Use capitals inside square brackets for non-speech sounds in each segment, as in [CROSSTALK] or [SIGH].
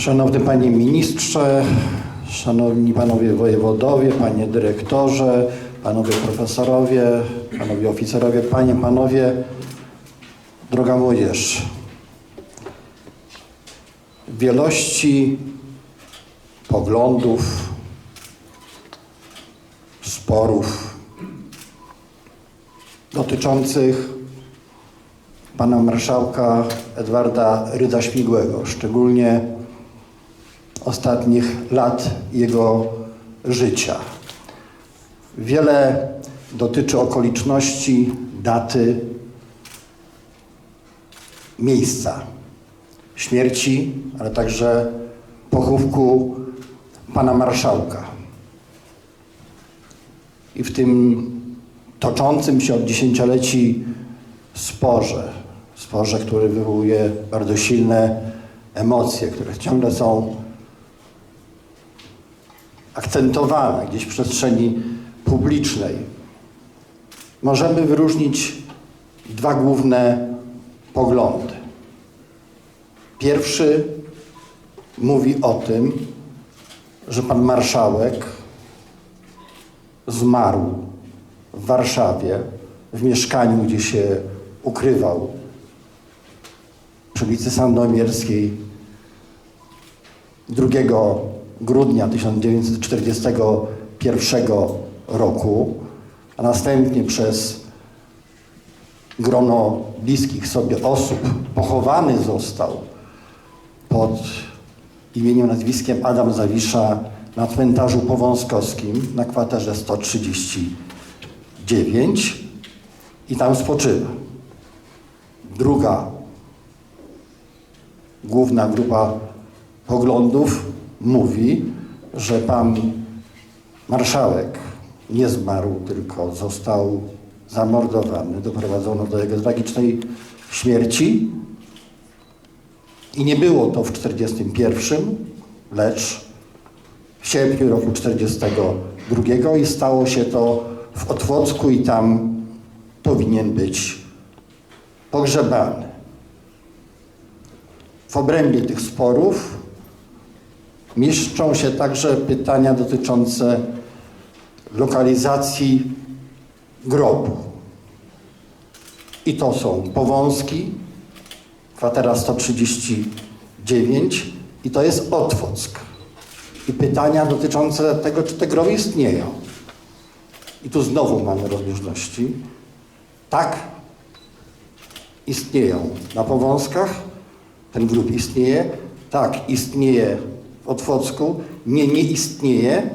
Szanowny Panie Ministrze, Szanowni Panowie Wojewodowie, Panie Dyrektorze, Panowie Profesorowie, Panowie Oficerowie, Panie, Panowie, droga młodzież. Wielości poglądów, sporów dotyczących pana marszałka Edwarda Rydza-Śmigłego, szczególnie ostatnich lat jego życia. Wiele dotyczy okoliczności, daty, miejsca śmierci, ale także pochówku pana marszałka. I w tym toczącym się od dziesięcioleci sporze, sporze, który wywołuje bardzo silne emocje, które ciągle są akcentowane gdzieś w przestrzeni publicznej, możemy wyróżnić dwa główne poglądy. Pierwszy mówi o tym, że pan marszałek zmarł w Warszawie, w mieszkaniu, gdzie się ukrywał przy ulicy Sandomierskiej 2 grudnia 1941 roku, a następnie przez grono bliskich sobie osób pochowany został pod imieniem, nazwiskiem Adam Zawisza na cmentarzu powązkowskim na kwaterze 139 i tam spoczywa. Druga główna grupa poglądów mówi, że pan marszałek nie zmarł, tylko został zamordowany. Doprowadzono do jego tragicznej śmierci. I nie było to w 1941, lecz w sierpniu roku 1942 i stało się to w Otwocku i tam powinien być pogrzebany. W obrębie tych sporów mieszczą się także pytania dotyczące lokalizacji grobu. I to są Powązki, kwatera 139 i to jest Otwock. I pytania dotyczące tego, czy te groby istnieją. I tu znowu mamy rozbieżności. Tak, istnieją na Powązkach, ten grób istnieje. Tak, istnieje Otwocku. Nie, nie istnieje,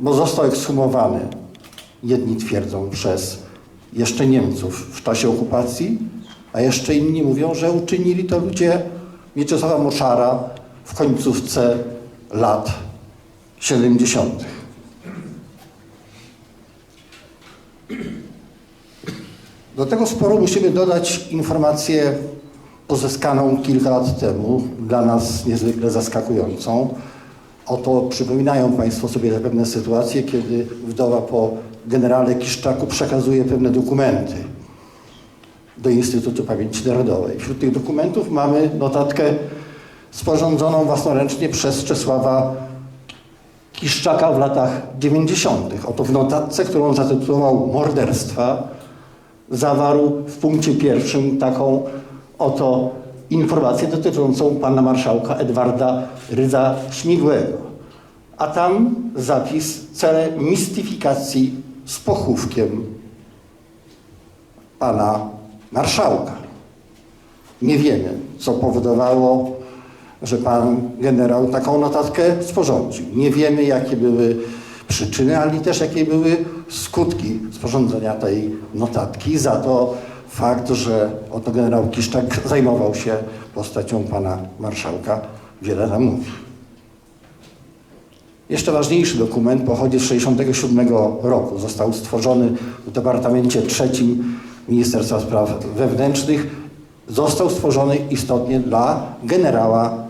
bo został ekshumowany, jedni twierdzą, przez jeszcze Niemców w czasie okupacji, a jeszcze inni mówią, że uczynili to ludzie Mieczysława Moczara w końcówce lat 70. Do tego sporu musimy dodać informację pozyskaną kilka lat temu, dla nas niezwykle zaskakującą. Oto przypominają Państwo sobie zapewne sytuacje, kiedy wdowa po generale Kiszczaku przekazuje pewne dokumenty do Instytutu Pamięci Narodowej. Wśród tych dokumentów mamy notatkę sporządzoną własnoręcznie przez Czesława Kiszczaka w latach 90. Oto w notatce, którą zatytułował Morderstwa, zawarł w punkcie pierwszym taką oto informację dotyczącą pana marszałka Edwarda Rydza Śmigłego. A tam zapis cele mistyfikacji z pochówkiem pana marszałka. Nie wiemy, co powodowało, że pan generał taką notatkę sporządził. Nie wiemy, jakie były przyczyny, ale też jakie były skutki sporządzenia tej notatki. Za to fakt, że oto generał Kiszczak [LAUGHS] zajmował się postacią pana marszałka, wiele nam mówi. Jeszcze ważniejszy dokument pochodzi z 1967 roku. Został stworzony w Departamencie Trzecim Ministerstwa Spraw Wewnętrznych. Został stworzony istotnie dla generała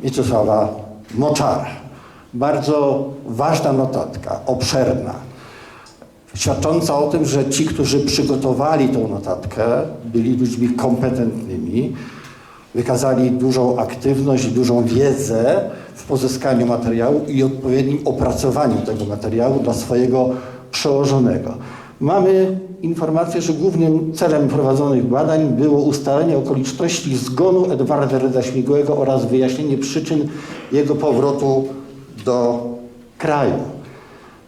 Mieczysława Moczara. Bardzo ważna notatka, obszerna, świadcząca o tym, że ci, którzy przygotowali tą notatkę, byli ludźmi kompetentnymi, wykazali dużą aktywność i dużą wiedzę w pozyskaniu materiału i odpowiednim opracowaniu tego materiału dla swojego przełożonego. Mamy informację, że głównym celem prowadzonych badań było ustalenie okoliczności zgonu Edwarda Ryda Śmigłego oraz wyjaśnienie przyczyn jego powrotu do kraju.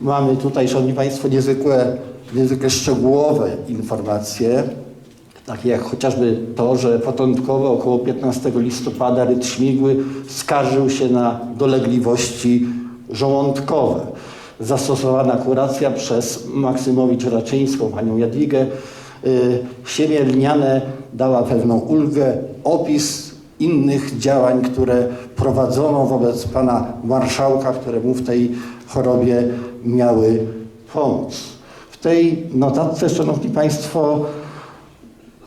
Mamy tutaj, Szanowni Państwo, niezwykłe, niezwykle szczegółowe informacje, takie jak chociażby to, że początkowo około 15 listopada Ryd Śmigły skarżył się na dolegliwości żołądkowe. Zastosowana kuracja przez Maksymowicz Raczyńską, panią Jadwigę, y, siemię lniane dała pewną ulgę, opis innych działań, które prowadzono wobec pana marszałka, które mu w tej chorobie miały pomóc. W tej notatce, szanowni państwo,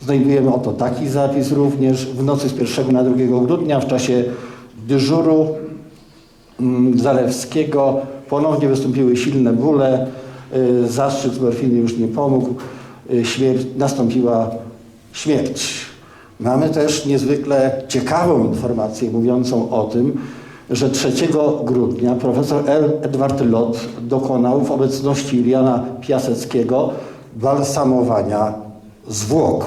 Znajdujemy oto taki zapis również. W nocy z 1 na 2 grudnia w czasie dyżuru mm, Zalewskiego ponownie wystąpiły silne bóle. Y, Zastrzyk z morfiny już nie pomógł. Y, Śmierć, nastąpiła śmierć. Mamy też niezwykle ciekawą informację mówiącą o tym, że 3 grudnia profesor L. Edward Lot dokonał w obecności Iliana Piaseckiego balsamowania zwłok.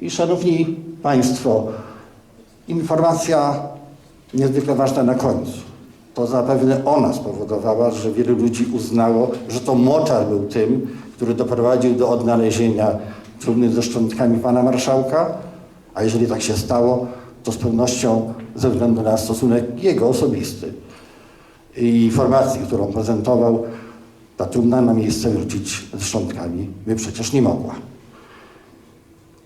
I szanowni Państwo, informacja niezwykle ważna na końcu. To zapewne ona spowodowała, że wielu ludzi uznało, że to moczar był tym, który doprowadził do odnalezienia trumny ze szczątkami pana marszałka, a jeżeli tak się stało, to z pewnością ze względu na stosunek jego osobisty i informacji, którą prezentował, ta trumna na miejsce wrócić ze szczątkami by przecież nie mogła.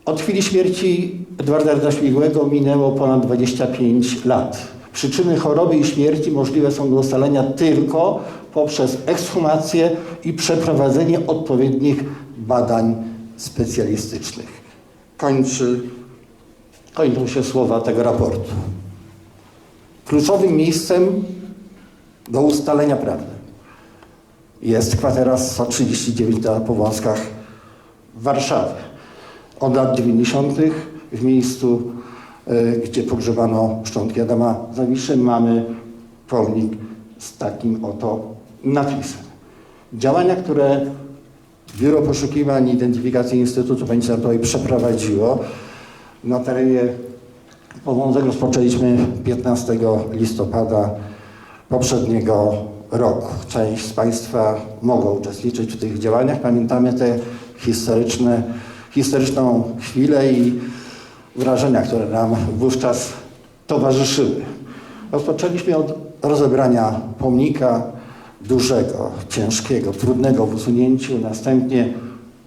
Od chwili śmierci Edwarda Ryda Śmigłego minęło ponad 25 lat. Przyczyny choroby i śmierci możliwe są do ustalenia tylko poprzez ekshumację i przeprowadzenie odpowiednich badań specjalistycznych. Kończy, kończą się słowa tego raportu. Kluczowym miejscem do ustalenia prawdy jest kwatera 139 na Powązkach w Warszawie. Od lat 90. w miejscu, e, gdzie pogrzebano szczątki Adama Zawiszy, mamy pomnik z takim oto napisem. Działania, które Biuro Poszukiwań i Identyfikacji Instytutu Narodowej przeprowadziło na terenie Powązek rozpoczęliśmy 15 listopada poprzedniego roku. Część z Państwa mogła uczestniczyć w tych działaniach. Pamiętamy historyczne, historyczną chwilę i wrażenia, które nam wówczas towarzyszyły. Rozpoczęliśmy od rozebrania pomnika dużego, ciężkiego, trudnego w usunięciu, następnie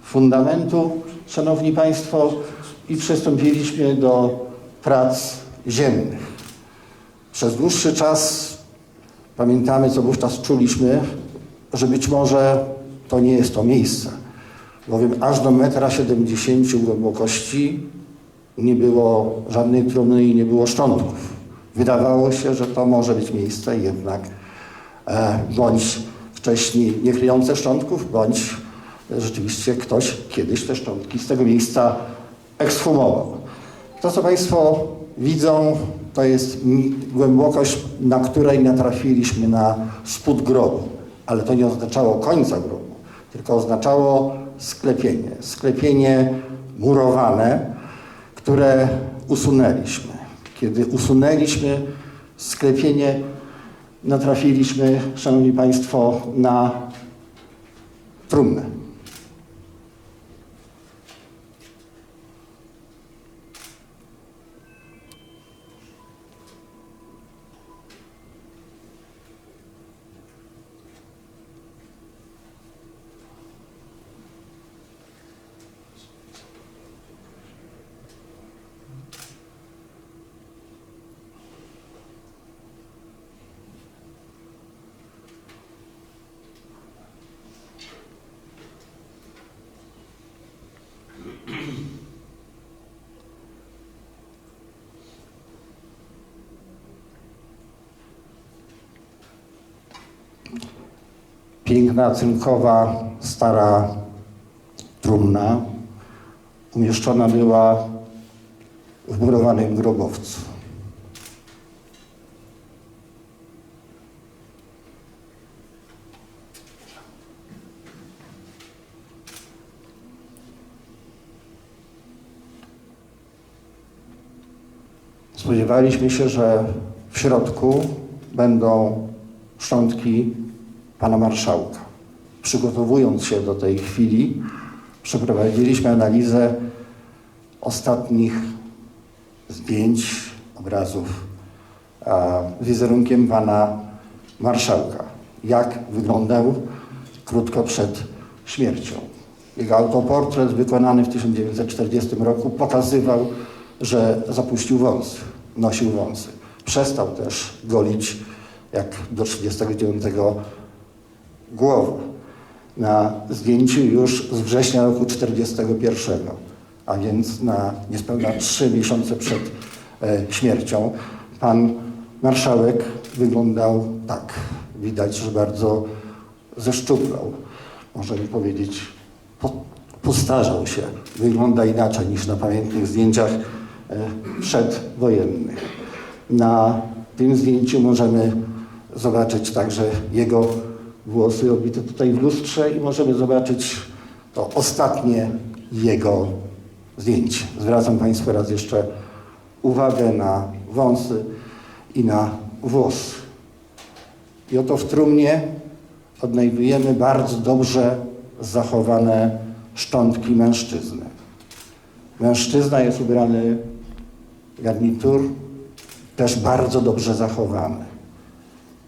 fundamentu, Szanowni Państwo, i przystąpiliśmy do prac ziemnych. Przez dłuższy czas pamiętamy, co wówczas czuliśmy, że być może to nie jest to miejsce, bowiem aż do metra 70 głębokości nie było żadnej trumny i nie było szczątków. Wydawało się, że to może być miejsce jednak e, bądź wcześniej nie kryjące szczątków, bądź rzeczywiście ktoś kiedyś te szczątki z tego miejsca ekshumował. To, co Państwo widzą, to jest głębokość, na której natrafiliśmy na spód grobu. Ale to nie oznaczało końca grobu, tylko oznaczało sklepienie. Sklepienie murowane, które usunęliśmy. Kiedy usunęliśmy sklepienie, natrafiliśmy, Szanowni Państwo, na trumnę. Piękna, cynkowa, stara trumna. Umieszczona była w murowanym grobowcu. Spodziewaliśmy się, że w środku będą szczątki pana marszałka. Przygotowując się do tej chwili, przeprowadziliśmy analizę ostatnich zdjęć, obrazów a, wizerunkiem pana marszałka. Jak wyglądał krótko przed śmiercią. Jego autoportret wykonany w 1940 roku pokazywał, że zapuścił wąsy, nosił wąsy. Przestał też golić, jak do 1939 głowę. Na zdjęciu już z września roku 1941, a więc na niespełna trzy miesiące przed e, śmiercią, pan marszałek wyglądał tak. Widać, że bardzo zeszczuplał. Możemy powiedzieć, po, postarzał się. Wygląda inaczej niż na pamiętnych zdjęciach e, przedwojennych. Na tym zdjęciu możemy zobaczyć także jego włosy obite tutaj w lustrze i możemy zobaczyć to ostatnie jego zdjęcie. Zwracam Państwu raz jeszcze uwagę na wąsy i na włosy. I oto w trumnie odnajdujemy bardzo dobrze zachowane szczątki mężczyzny. Mężczyzna jest ubrany garnitur, też bardzo dobrze zachowany.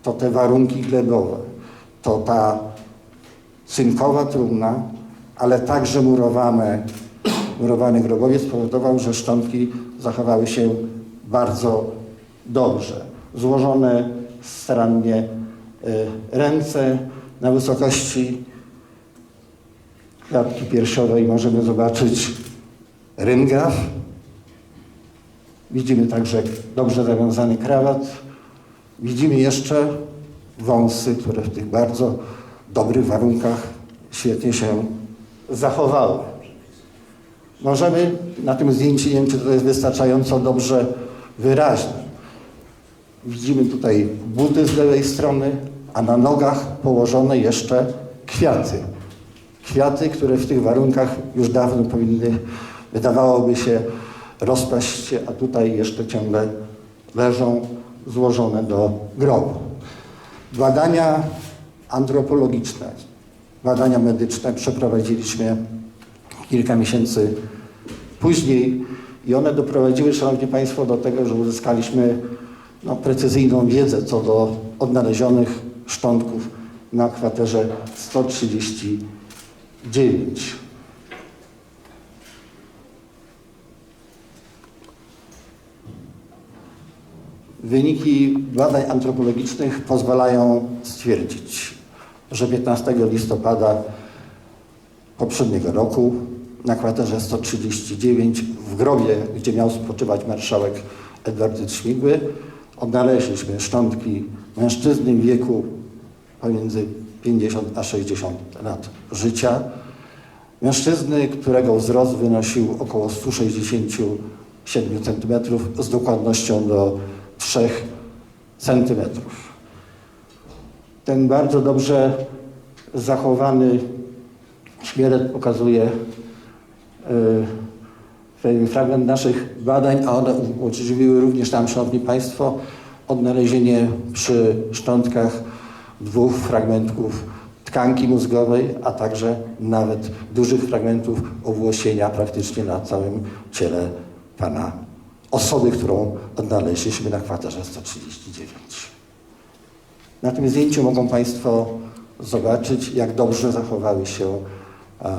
To te warunki glebowe, to ta cynkowa trumna, ale także murowane, murowany grobowiec spowodował, że szczątki zachowały się bardzo dobrze. Złożone starannie y, ręce na wysokości klatki piersiowej możemy zobaczyć ryngraf. Widzimy także dobrze zawiązany krawat. Widzimy jeszcze wąsy, które w tych bardzo dobrych warunkach świetnie się zachowały. Możemy na tym zdjęciu, nie wiem czy to jest wystarczająco dobrze wyraźne, widzimy tutaj buty z lewej strony, a na nogach położone jeszcze kwiaty. Kwiaty, które w tych warunkach już dawno powinny, wydawałoby się, rozpaść się, a tutaj jeszcze ciągle leżą złożone do grobu. Badania antropologiczne, badania medyczne przeprowadziliśmy kilka miesięcy później i one doprowadziły, Szanowni Państwo, do tego, że uzyskaliśmy no, precyzyjną wiedzę co do odnalezionych szczątków na kwaterze 139. Wyniki badań antropologicznych pozwalają stwierdzić, że 15 listopada poprzedniego roku na kwaterze 139 w grobie, gdzie miał spoczywać marszałek Edward Śmigły, odnaleźliśmy szczątki mężczyzny w wieku pomiędzy 50 a 60 lat życia. Mężczyzny, którego wzrost wynosił około 167 cm z dokładnością do 3 cm. Ten bardzo dobrze zachowany szkielet pokazuje yy, fragment naszych badań, a one umożliwiły również nam, Szanowni Państwo, odnalezienie przy szczątkach dwóch fragmentów tkanki mózgowej, a także nawet dużych fragmentów owłosienia praktycznie na całym ciele pana osoby, którą odnaleźliśmy na kwaterze 139. Na tym zdjęciu mogą Państwo zobaczyć, jak dobrze zachowały się a,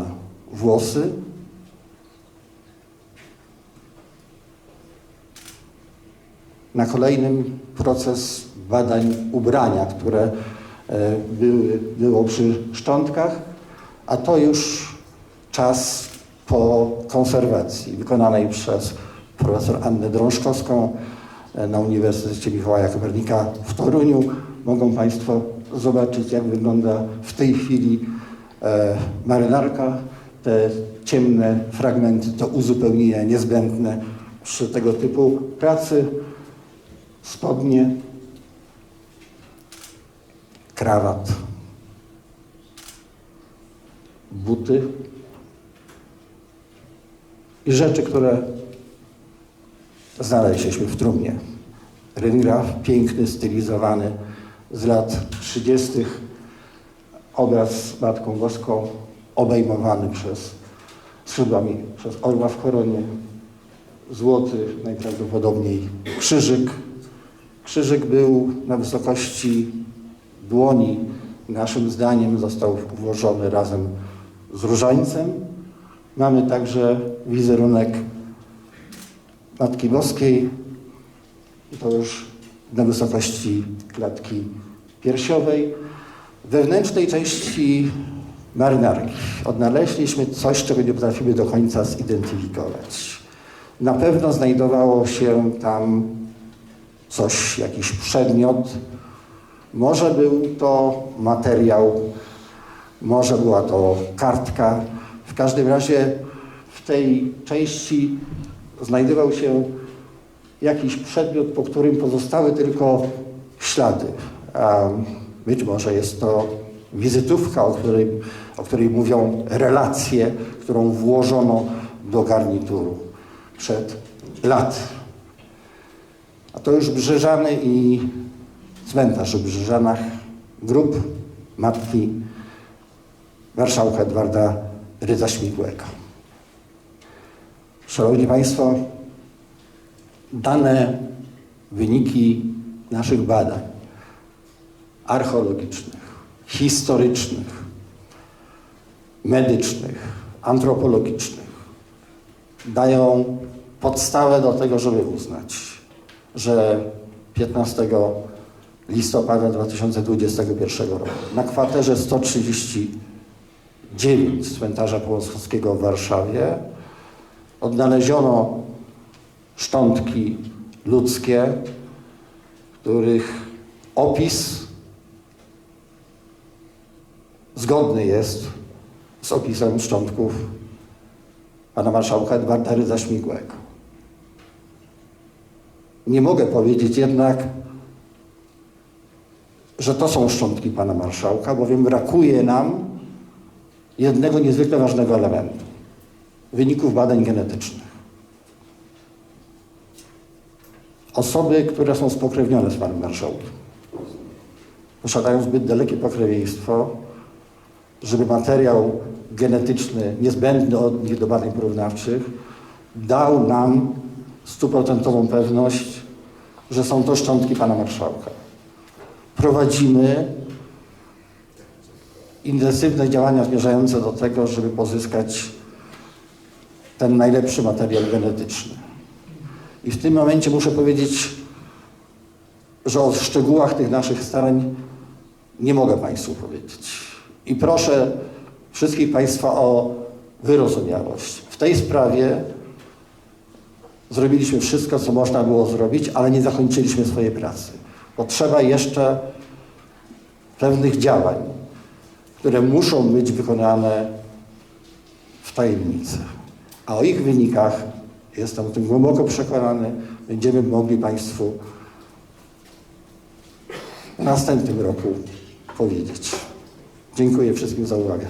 włosy. Na kolejnym proces badań ubrania, które e, były, było przy szczątkach, a to już czas po konserwacji wykonanej przez profesor Annę Drążkowską e, na Uniwersytecie Mikołaja Kopernika w Toruniu. Mogą Państwo zobaczyć, jak wygląda w tej chwili e, marynarka. Te ciemne fragmenty to uzupełnienia niezbędne przy tego typu pracy, spodnie, krawat, buty i rzeczy, które znaleźliśmy w trumnie. Ryngraf piękny, stylizowany z lat 30. Obraz z Matką Boską obejmowany przez skrzydłami, przez orła w koronie. Złoty, najprawdopodobniej krzyżyk. Krzyżyk był na wysokości dłoni. Naszym zdaniem został włożony razem z różańcem. Mamy także wizerunek Matki Boskiej. To już na wysokości klatki piersiowej. Wewnętrznej części marynarki odnaleźliśmy coś, czego nie potrafimy do końca zidentyfikować. Na pewno znajdowało się tam coś, jakiś przedmiot. Może był to materiał, może była to kartka. W każdym razie w tej części znajdował się jakiś przedmiot, po którym pozostały tylko ślady. Być może jest to wizytówka, o której, o której mówią relacje, którą włożono do garnituru przed lat. A to już Brzyżany i cmentarz w Brzyżanach, grób matki marszałka Edwarda Rydza Śmigłego. Szanowni Państwo, dane wyniki naszych badań archeologicznych, historycznych, medycznych, antropologicznych dają podstawę do tego, żeby uznać, że 15 listopada 2021 roku na kwaterze 139 cmentarza Połąskowskiego w Warszawie odnaleziono szczątki ludzkie, których opis zgodny jest z opisem szczątków pana marszałka Edwarda Rydza Śmigłego. Nie mogę powiedzieć jednak, że to są szczątki pana marszałka, bowiem brakuje nam jednego niezwykle ważnego elementu wyników badań genetycznych. Osoby, które są spokrewnione z panem marszałkiem, posiadają zbyt dalekie pokrewieństwo, żeby materiał genetyczny niezbędny od nich do badań porównawczych dał nam stuprocentową pewność, że są to szczątki pana marszałka. Prowadzimy intensywne działania zmierzające do tego, żeby pozyskać ten najlepszy materiał genetyczny. I w tym momencie muszę powiedzieć, że o szczegółach tych naszych starań nie mogę Państwu powiedzieć. I proszę wszystkich Państwa o wyrozumiałość. W tej sprawie zrobiliśmy wszystko, co można było zrobić, ale nie zakończyliśmy swojej pracy. Potrzeba jeszcze pewnych działań, które muszą być wykonane w tajemnicy. A o ich wynikach, jestem o tym głęboko przekonany, będziemy mogli Państwu w następnym roku powiedzieć. Dziękuję wszystkim za uwagę.